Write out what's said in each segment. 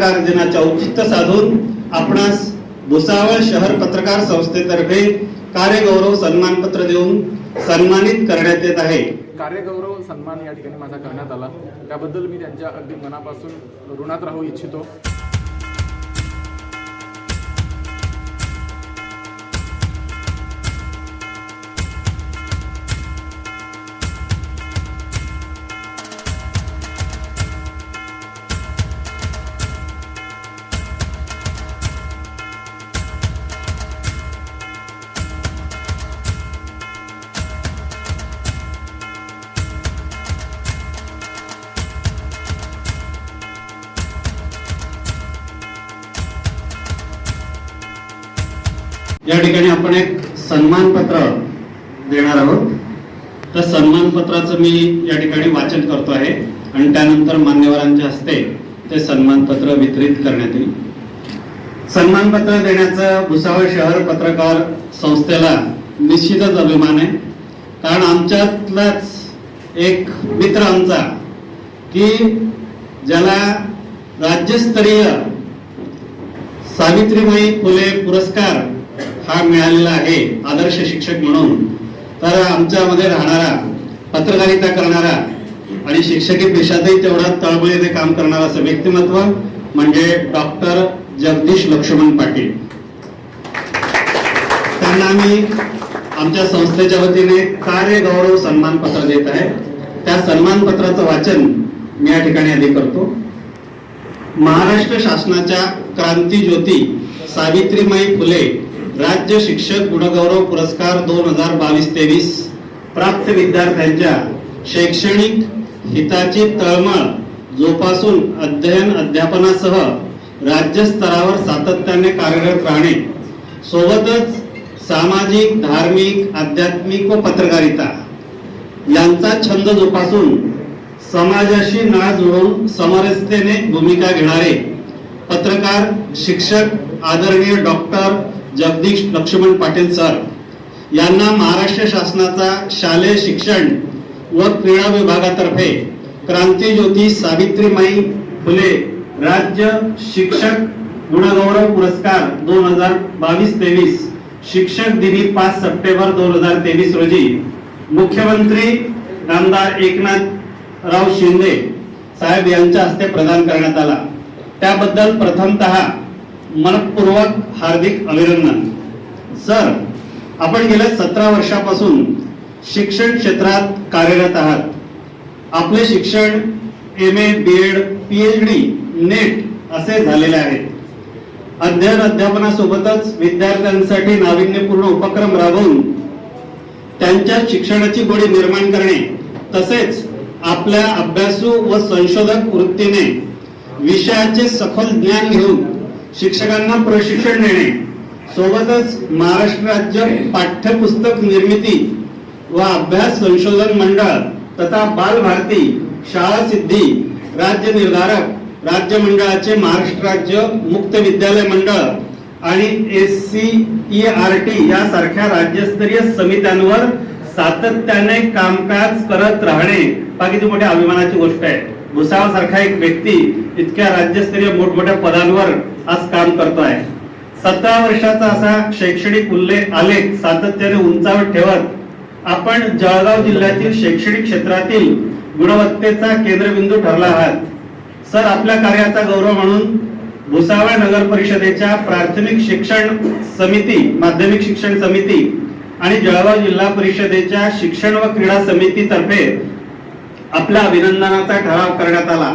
पत्रकार दिनाचे औचित्य साधून आपणास भुसावळ शहर पत्रकार संस्थेतर्फे कार्यगौरव सन्मानपत्र देऊन सन्मानित करण्यात येत आहे. कार्यगौरव सन्मान या ठिकाणी माझा करण्यात आला. त्याबद्दल मी त्यांच्या अगदी मनापासून ऋणात राहू इच्छितो. या ठिकाणी आपण एक सन्मानपत्र देणार आहोत. तर सन्मानपत्राचं मी या ठिकाणी वाचन करतो आहे आणि त्यानंतर मान्यवरांच्या हस्ते ते सन्मानपत्र वितरित करण्यात येईल. सन्मानपत्र देण्याचं भुसावळ शहर पत्रकार संस्थेला निश्चितच अभिमान आहे. कारण आमच्यातलाच एक मित्र आमचा की ज्याला राज्यस्तरीय सावित्रीबाई फुले पुरस्कार हा मिळालेला आहे आदर्श शिक्षक म्हणून. तर आमच्यामध्ये राहणारा पत्रकारिता करणारा आणि शिक्षकी पेशातही तेवढा तळमळीने काम करणारा असं व्यक्तिमत्व म्हणजे डॉक्टर जगदीश लक्ष्मण पाटील. त्यांना आम्ही आमच्या संस्थेच्या वतीने कार्य गौरव सन्मानपत्र देत आहे. त्या सन्मानपत्राचं वाचन मी या ठिकाणी आधी करतो. महाराष्ट्र शासनाच्या क्रांती ज्योती सावित्रीमाई फुले राज्य शिक्षक गुणगौरव पुरस्कार दोन हजार बावीस तेवीस प्राप्त विद्यार्थ्यांच्या शैक्षणिक हिताची तळमळ जोपासून अध्ययन अध्यापनासह राज्य स्तरावर सातत्याने कार्यरत राहणे सोबतच सामाजिक धार्मिक आध्यात्मिक व पत्रकारिता यांचा छंद जोपासून समाजाशी नाळ जुळवून समरसतेने भूमिका घेणारे पत्रकार शिक्षक आदरणीय डॉक्टर जगदीश लक्ष्मण पाटील सर यांना महाराष्ट्र शासनाचा शालेय शिक्षण व क्रीडा विभागातर्फे क्रांती ज्योती सावित्रीमाई फुले राज्य शिक्षक गुणगौरव पुरस्कार दोन हजार बावीस तेवीस शिक्षक दिनी पाच सप्टेंबर दोन हजार तेवीस रोजी. मुख्यमंत्री आमदार एकनाथ राव शिंदे साहेब यांच्या हस्ते प्रदान करण्यात आला. त्याबद्दल प्रथमतः मनपूर्वक हार्दिक अभिनंदन. सर आपण गेल्या सतरा वर्षापासून शिक्षण क्षेत्रात कार्यरत आहात. आपले शिक्षण M A B Ed P H D NET असे झालेले आहेत. अध्ययन अध्यापनासोबतच विद्यार्थ्यांसाठी नाविन्यपूर्ण उपक्रम राबवून त्यांच्या शिक्षणाची गोडी निर्माण करणे तसेच आपल्या अभ्यासू व संशोधक वृत्तीने विषयाचे सखोल ज्ञान घेऊन शिक्षकांना प्रशिक्षण देणे सोबतच महाराष्ट्र राज्य पाठ्यपुस्तक निर्मिती व अभ्यास संशोधन मंडळ तथा बाल भारती शाळा सिद्धी राज्य निर्धारक राज्य मंडळाचे महाराष्ट्र राज्य मुक्त विद्यालय मंडळ आणि S C E R T यासारख्या राज्यस्तरीय समित्यांवर सातत्याने कामकाज करत राहणे बाकीची मोठ्या अभिमानाची गोष्ट आहे. भुसावळ सारखा एक व्यक्ती इतक्या राज्यस्तरीय मोठमोठ्या पदांवर आज काम करतो आहे सतरा वर्षाचा असा शैक्षणिक उल्लेख आलेख सातत्याने उंचावर ठेवत आपण जळगाव जिल्ह्यातील शैक्षणिक क्षेत्रातील गुणवत्तेचा केंद्रबिंदू ठरला आहात. सर आपल्या कार्याचा गौरव म्हणून भुसावळ नगर परिषदेच्या प्राथमिक शिक्षण समिती माध्यमिक शिक्षण समिती आणि जळगाव जिल्हा परिषदेच्या शिक्षण व क्रीडा समितीतर्फे आपल्या अभिनंदनाचा ठराव करण्यात आला.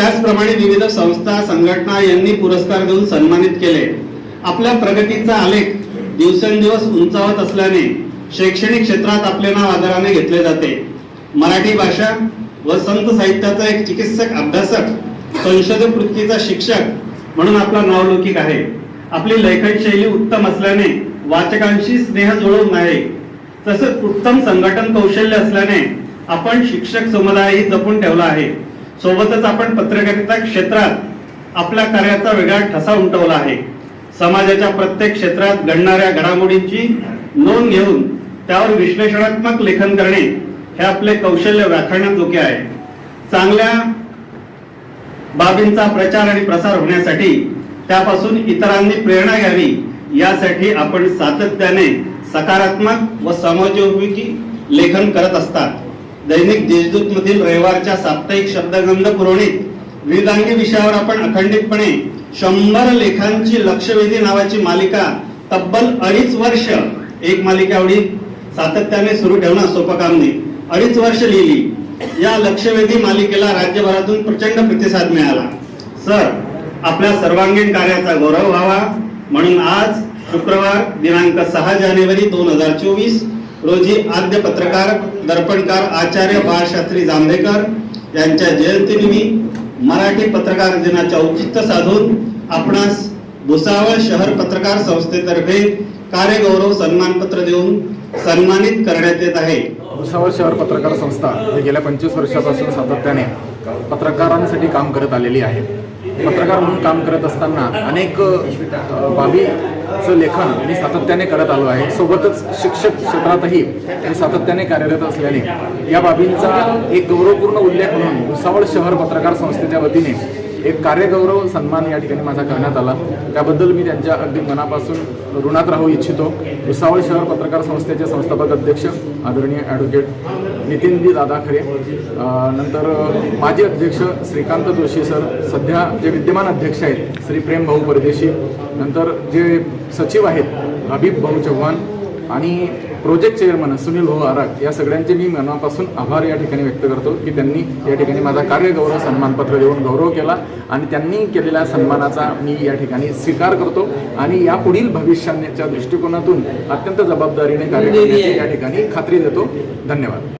त्याचप्रमाणे विविध संस्था संघटना यांनी पुरस्कार देऊन सन्मानित केले. आपल्या प्रगतीचा आलेख दिवसेंदिवस उंचावत असल्याने शैक्षणिक क्षेत्रात आपले नाव आदराने घेतले जाते. मराठी भाषा व संत साहित्याचा एक चिकित्सक अभ्यासक संशोधक वृत्तीचा शिक्षक म्हणून आपला नावलौकिक आहे. आपली लेखन शैली उत्तम असल्याने वाचकांशी स्नेह जुळवून आहे. तसंच उत्तम संघटन कौशल्य असल्याने आपण शिक्षक समुदायही जपून ठेवला आहे. सोबतच आपण पत्रकारिता क्षेत्रात आपल्या कार्याचा वेगळा ठसा उमटवला आहे. समाजाच्या प्रत्येक क्षेत्रात घडणाऱ्या घडामोडींची नोंद घेऊन त्यावर विश्लेषणात्मक लेखन करणे हे आपले कौशल्य व्याख्यानात आहे. चांगल्या बाबींचा प्रचार आणि प्रसार होण्यासाठी त्यापासून इतरांनी प्रेरणा घ्यावी यासाठी आपण सातत्याने सकारात्मक व समाजोपयोगी लेखन करत असतात. दैनिक देशदूत मधील रविवारच्या साप्ताहिक शब्दगंध पुरवणीत वेदांगी विषयावर आपण अखंडितपणे शंभर लेखांची लक्षवेधी नावाची मालिका तब्बल अडीच वर्ष एक मालिका एवढी सातत्याने सुरू ठेवणं सोपं काम नाही. अडीच वर्ष लिहिली. या लक्षवेधी मालिकेला राज्यभरातून प्रचंड प्रतिसाद मिळाला. सर आपल्या सर्वांगीण कार्याचा गौरव व्हावा. म्हणून आज शुक्रवार दिनांक सहा जानेवारी दोन हजार चोवीस रोजी आद्य पत्रकार दर्पणकार आचार्य बाळशास्त्री जांभेकर यांच्या जयंतीनिमित्त मराठी पत्रकार दिनाचे औचित्य साधून आपणास भुसावळ शहर पत्रकार संस्थेतर्फे कार्यगौरव सन्मानपत्र देऊन सन्मानित करण्यात येत आहे. भुसावळ शहर पत्रकार संस्था हे गेल्या पंचवीस वर्षापासून सातत्याने पत्रकारांसाठी काम करत आलेली आहे. पत्रकार म्हणून काम करत असताना अनेक बाबी चं लेखन मी सातत्याने करत आलो आहे सोबतच शिक्षक क्षेत्रातही मी सातत्याने कार्यरत असल्याने या बाबींचा एक गौरवपूर्ण उल्लेख म्हणून भुसावळ शहर पत्रकार संस्थेच्या वतीने एक कार्यगौरव सन्मान या ठिकाणी माझा करण्यात आला. त्याबद्दल मी त्यांच्या अगदी मनापासून ऋणात राहू इच्छितो. भुसावळ शहर पत्रकार संस्थेचे संस्थापक अध्यक्ष आदरणीय ॲडव्होकेट नितीनजी दादा खरे नंतर माजी अध्यक्ष श्रीकांत जोशी सर. सध्या जे विद्यमान अध्यक्ष आहेत श्री प्रेम भाऊ परदेशी. नंतर जे सचिव आहेत हबीब भाऊ चव्हाण आणि प्रोजेक्ट चेअरमन सुनील भाऊ आराग या सगळ्यांचे मी मनापासून आभार या ठिकाणी व्यक्त करतो की त्यांनी या ठिकाणी माझा कार्यगौरव सन्मानपत्र देऊन गौरव केला आणि त्यांनी केलेल्या सन्मानाचा मी या ठिकाणी स्वीकार करतो आणि या पुढील भविष्याच्या दृष्टिकोनातून अत्यंत जबाबदारीने कार्य या ठिकाणी खात्री देतो. धन्यवाद.